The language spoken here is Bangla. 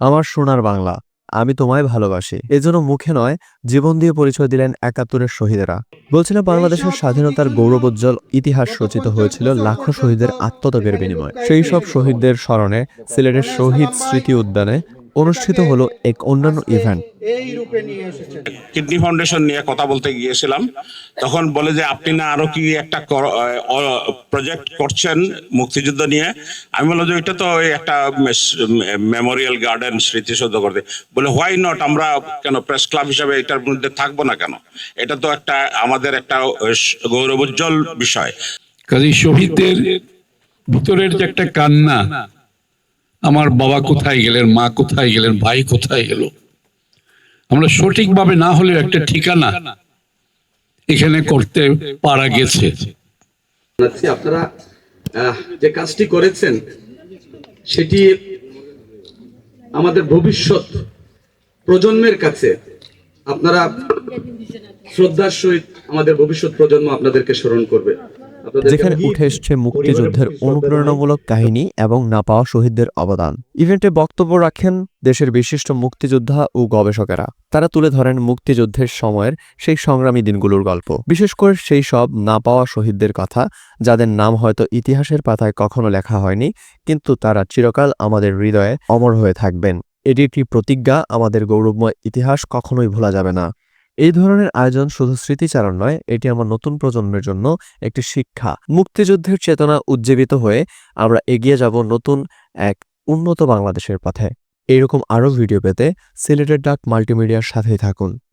আমার সোনার বাংলা আমি তোমায় ভালোবাসি। এজন্য মুখে নয় জীবন দিয়ে পরিচয় দিলেন একাত্তরের শহীদেরা। বলছিলাম বাংলাদেশের স্বাধীনতার গৌরবোজ্জ্বল ইতিহাস রচিত হয়েছিল লাখো শহীদের আত্মত্যাগের বিনিময়ে। সেই সব শহীদদের স্মরণে সিলেটের শহীদ স্মৃতি উদ্যানে অনুষ্ঠিত হলো এক অন্যান্য ইভেন্ট এই রূপে নিয়ে এসেছেন কিডনি ফাউন্ডেশন নিয়ে কথা বলতে গিয়েছিলাম। তখন বলে যে আপনি না আরও কি একটা প্রজেক্ট করছেন মুক্তিযুদ্ধ নিয়ে? আমি বললাম যে এটা তো একটা মেমোরিয়াল গার্ডেন স্মৃতিসৌধ করতে। বলে হোয়াই নট? আমরা কেন প্রেস ক্লাব হিসাবে এটার মধ্যে থাকব না কেন? এটা তো একটা আমাদের একটা গৌরবোজ্জ্বল বিষয়। কাজে শহীদদের ভিতরের যে একটা কান্না আমার বাবা কোথায় গেলেন মা কোথায় গেলেন ভাই কোথায় গেল? আমরা সঠিকভাবে না হলেও একটা ঠিকানা এখানে করতে পারা গেছে। আপনারা আহ, যে কাজটি করেছেন সেটি আমাদের ভবিষ্যৎ প্রজন্মের কাছে আপনারা শ্রদ্ধার সহিত আমাদের ভবিষ্যৎ প্রজন্ম আপনাদেরকে স্মরণ করবে। যেখানে উঠে এসছে মুক্তিযুদ্ধের অনুপ্রেরণামূলক কাহিনী এবং না পাওয়া শহীদদের অবদান। ইভেন্টে বক্তব্য রাখেন দেশের বিশিষ্ট মুক্তিযোদ্ধা ও গবেষকেরা। তারা তুলে ধরেন মুক্তিযুদ্ধের সময়ের সেই সংগ্রামী দিনগুলোর গল্প। বিশেষ করে সেই সব না পাওয়া শহীদদের কথা যাদের নাম হয়তো ইতিহাসের পাতায় কখনো লেখা হয়নি কিন্তু তারা চিরকাল আমাদের হৃদয়ে অমর হয়ে থাকবেন। এটি একটি প্রতিজ্ঞা আমাদের গৌরবময় ইতিহাস কখনোই ভোলা যাবে না। এই ধরনের আয়োজন শুধু স্মৃতিচারণ নয়, এটি আমার নতুন প্রজন্মের জন্য একটি শিক্ষা। মুক্তিযুদ্ধের চেতনা উজ্জীবিত হয়ে আমরা এগিয়ে যাব নতুন এক উন্নত বাংলাদেশের পথে। এইরকম আরও ভিডিও পেতে সিলেটের ডাক মাল্টিমিডিয়ার সাথেই থাকুন।